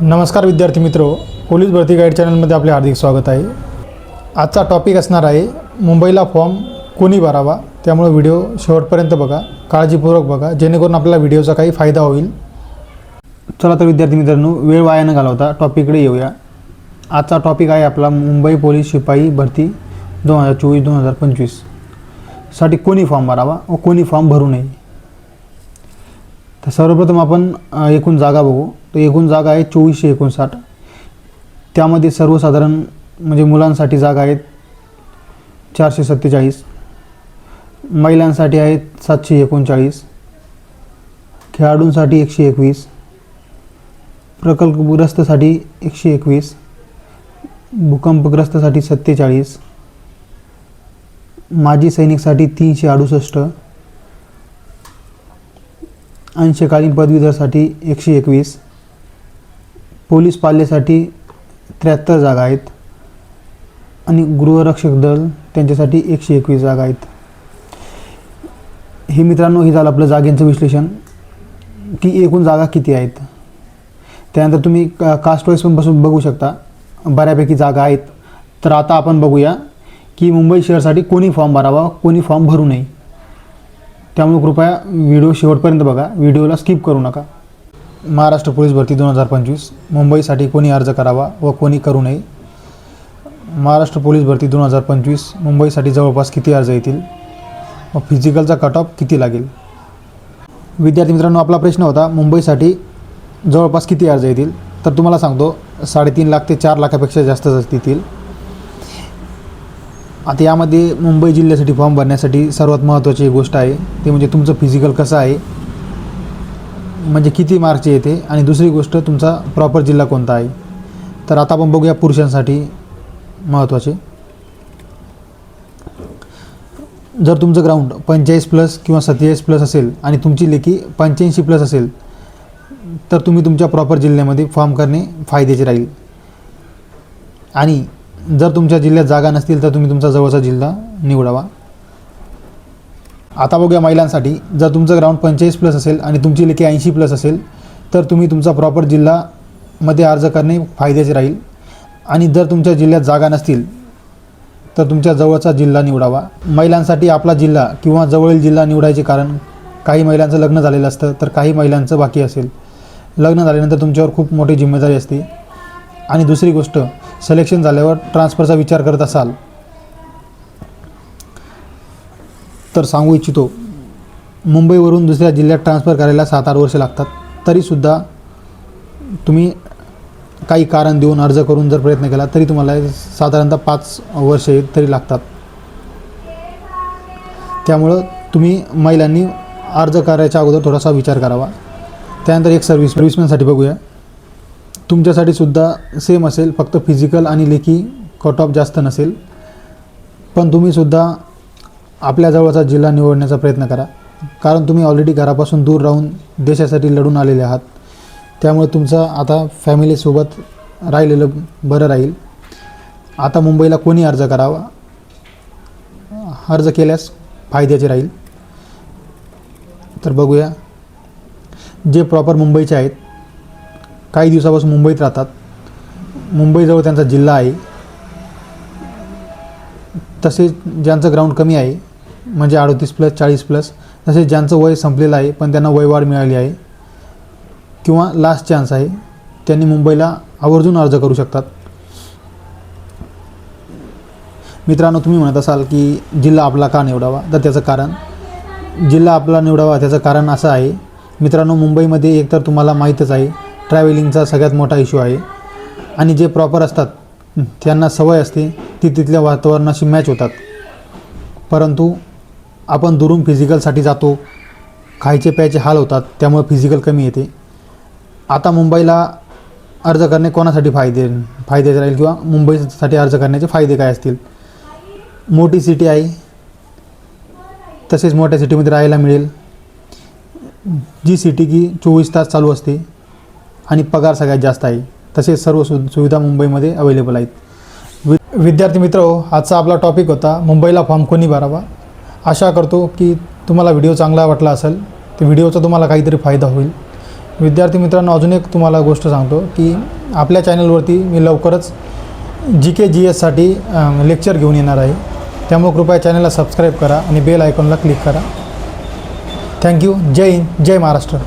नमस्कार विद्यार्थी मित्र पोलीस भरती गाईड चॅनलमध्ये आपले हार्दिक स्वागत आहे. आजचा टॉपिक असणार आहे मुंबईला फॉर्म कोणी भरावा? त्यामुळे व्हिडिओ शेवटपर्यंत बघा काळजीपूर्वक बघा जेणेकरून आपल्याला व्हिडिओचा काही फायदा होईल. चला तर विद्यार्थी मित्रांनो वेळ वाया न घालवता टॉपिककडे येऊया. आजचा टॉपिक आहे आपला मुंबई पोलीस शिपाई भरती दोन हजार चोवीस दोन हजार पंचवीस. साठी कोणी फॉर्म भरावा व कोणी फॉर्म भरू नये? तर सर्वप्रथम आपण एकूण जागा बघू. तर एकूण जागा आहे चोवीसशे एकोणसाठ. त्यामध्ये सर्वसाधारण म्हणजे मुलांसाठी जागा आहेत चारशे सत्तेचाळीस. महिलांसाठी आहेत सातशे एकोणचाळीस. खेळाडूंसाठी एकशे एकवीस. प्रकल्पग्रस्तसाठी एकशे एकवीस. भूकंपग्रस्तसाठी सत्तेचाळीस. माजी सैनिकसाठी तीनशे अडुसष्ट. अंशकालीन पदवीधरसाठी एकशे एकवीस. पोलीस पाल्यासाठी त्र्याहत्तर जागा आहेत. आणि गृहरक्षक दल त्यांच्यासाठी एकशे एकवीस जागा आहेत. हे मित्रांनो हे झालं आपलं जागेंचं विश्लेषण. की एकूण जागा किती आहेत? त्यानंतर तुम्ही का कास्ट वाईज पण बसून बघू शकता. बऱ्यापैकी जागा आहेत. तर आता आपण बघूया की मुंबई शहरसाठी कोणी फॉर्म भरावा कोणी फॉर्म भरू नये. त्यामुळे कृपया व्हिडिओ शेवटपर्यंत बघा. व्हिडिओला स्किप करू नका. महाराष्ट्र पोलीस भरती दोन हजार पंचवीस. मुंबईसाठी कोणी अर्ज करावा व कोणी करू नये? महाराष्ट्र पोलीस भरती दोन हजार पंचवीस. मुंबईसाठी जवळपास किती अर्ज येतील? व फिजिकलचा कट ऑफ किती लागेल? विद्यार्थी मित्रांनो आपला प्रश्न होता मुंबईसाठी जवळपास किती अर्ज येतील? तर तुम्हाला सांगतो साडेतीन लाख ते चार लाखापेक्षा जास्त येतील. आता यामध्ये मुंबई जिल्ह्यासाठी फॉर्म भरण्यासाठी सर्वात महत्त्वाची एक गोष्ट आहे ते म्हणजे तुमचं फिजिकल कसं आहे म्हणजे किती मार्कचे येते आणि दुसरी गोष्ट तुमचा प्रॉपर जिल्हा कोणता आहे. तर आता आपण बघूया पुरुषांसाठी महत्त्वाचे जर तुमचं ग्राउंड पंचेचाळीस प्लस किंवा सत्तेचाळीस प्लस असेल आणि तुमची लेखी पंच्याऐंशी प्लस असेल तर तुम्ही तुमच्या प्रॉपर जिल्ह्यामध्ये फॉर्म करणे फायद्याचे राहील. आणि जर तुमच्या जिल्ह्यात जागा नसतील तर तुम्ही तुमचा जवळचा जिल्हा निवडावा. आता बघूया महिलांसाठी. जर तुमचं ग्राउंड पंचेचाळीस प्लस असेल आणि तुमची लेखी ऐंशी प्लस असेल तर तुम्ही तुमचा प्रॉपर जिल्हामध्ये अर्ज करणे फायद्याचे राहील. आणि जर तुमच्या जिल्ह्यात जागा नसतील तर तुमच्या जवळचा जिल्हा निवडावा. महिलांसाठी आपला जिल्हा किंवा जवळील जिल्हा निवडायचे कारण काही महिलांचं लग्न झालेलं असतं तर काही महिलांचं बाकी असेल. लग्न झाल्यानंतर तुमच्यावर खूप मोठी जिम्मेदारी असते. आणि दुसरी गोष्ट सिलेक्शन झाल्यावर ट्रान्सफरचा विचार करत असाल तर सांगू इच्छितो मुंबईवरून दुसऱ्या जिल्ह्यात ट्रान्सफर करायला सात आठ वर्ष लागतात. तरीसुद्धा तुम्ही काही कारण देऊन अर्ज करून जर प्रयत्न केला तरी तुम्हाला साधारणतः पाच वर्षे तरी लागतात. त्यामुळं तुम्ही महिलांनी अर्ज करायच्या अगोदर थोडासा विचार करावा. त्यानंतर एक सर्व्हिस सर्व्हिसमॅनसाठी बघूया. तुमच्यासाठी सुद्धा सेम असेल. फक्त फिजिकल आणि लेखी कट ऑफ जास्त नसेल. पण तुम्हीसुद्धा आपल्या जवळचा जिल्हा निवडण्याचा प्रयत्न करा. कारण तुम्ही ऑलरेडी घरापासून दूर राहून देशासाठी लढून आलेले आहात. त्यामुळे तुमचं आता फॅमिलीसोबत राहिलेलं बरं राहील. आता मुंबईला कोणी अर्ज करावा? अर्ज केल्यास फायद्याचे राहील. तर बघूया. जे प्रॉपर मुंबईचे आहेत काही दिवसापासून मुंबईत राहतात. मुंबईजवळ त्यांचा जिल्हा आहे. तसेच ज्यांचं ग्राउंड कमी आहे म्हणजे अडतीस प्लस चाळीस प्लस तसेच ज्यांचं वय संपलेलं आहे पण त्यांना वयवाढ मिळाली आहे. किंवा लास्ट चान्स आहे त्यांनी मुंबईला आवर्जून अर्ज करू शकतात. मित्रांनो तुम्ही म्हणत असाल की जिल्हा आपला का निवडावा? तर त्याचं कारण जिल्हा आपला निवडावा त्याचं कारण असं आहे. मित्रांनो मुंबईमध्ये एकतर तुम्हाला माहीतच आहे ट्रॅव्हलिंगचा सगळ्यात मोठा इश्यू आहे. आणि जे प्रॉपर असतात त्यांना सवय असते ती तिथल्या वातावरणाशी मॅच होतात. परंतु आपण दुरून फिजिकलसाठी जातो खायचे प्यायचे हाल होतात त्यामुळे फिजिकल कमी येते. आता मुंबईला अर्ज करणे कोणासाठी फायदे फायद्याचे राहील किंवा मुंबईसाठी अर्ज करण्याचे फायदे काय असतील? मोठी सिटी आहे तसेच मोठ्या सिटीमध्ये राहायला मिळेल. जी सिटी की चोवीस तास चालू असते आणि पगार सगळ्यात जास्त आहे. तसेच सर्व सु सुविधा मुंबईमध्ये अवेलेबल आहेत. वि विद्यार्थी मित्र आजचा आपला टॉपिक होता मुंबईला फॉर्म कोणी भरावा? आशा करतो की तुम्हाला व्हिडिओ चांगला वाटला असेल. तर व्हिडिओचा तुम्हाला काहीतरी फायदा होईल. विद्यार्थी मित्रांनो अजून एक तुम्हाला गोष्ट सांगतो की आपल्या चॅनलवरती मी लवकरच जी के जी एससाठी लेक्चर घेऊन येणार आहे. त्यामुळे कृपया चॅनलला सबस्क्राईब करा आणि बेल आयकॉनला क्लिक करा. थँक्यू जय हिंद. जय महाराष्ट्र.